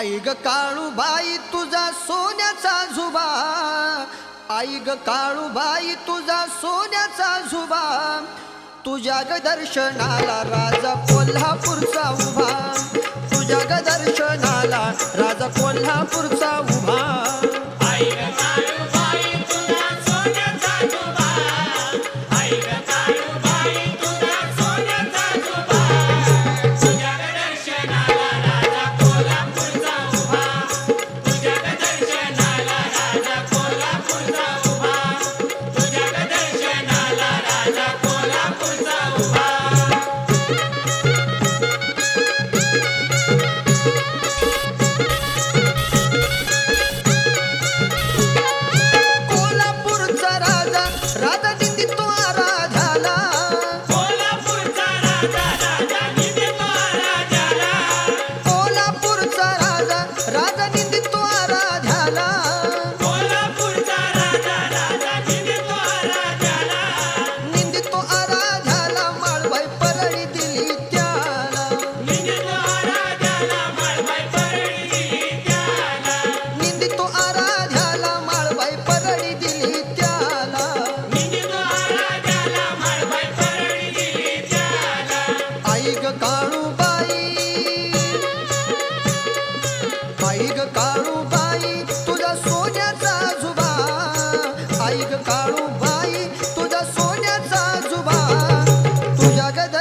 आई ग काळूबाई तुझा सोन्याचा झुबा आई ग काळूबाई तुझा सोन्याचा झुबा तुझ्या ग दर्शनाला राजा कोल्हापूरचा उभा. तुझ्या ग दर्शनाला राजा कोल्हापूरचा उभा.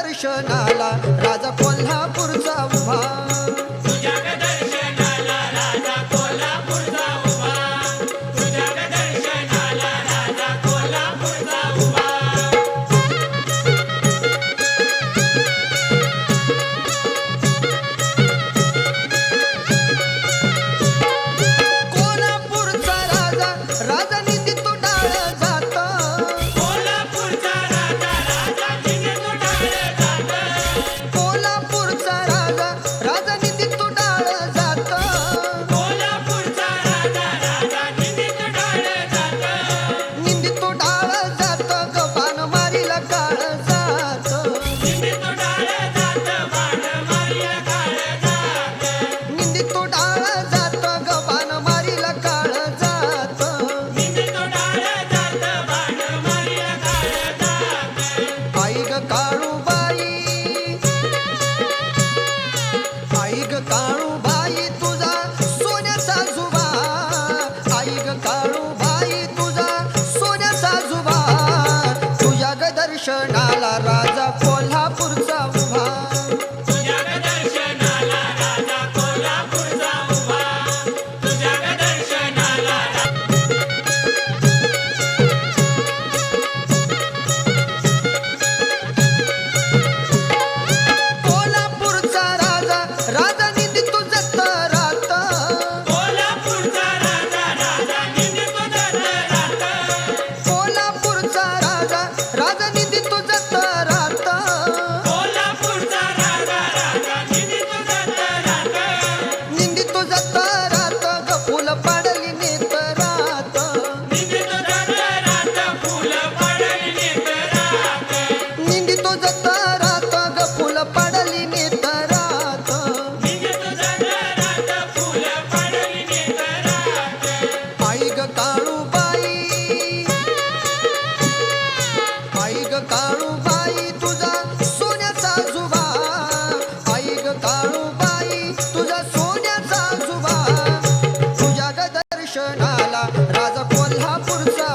दर्शनाला राजा कोल्हापूरचा उभा. राजा कोल्हापूरचा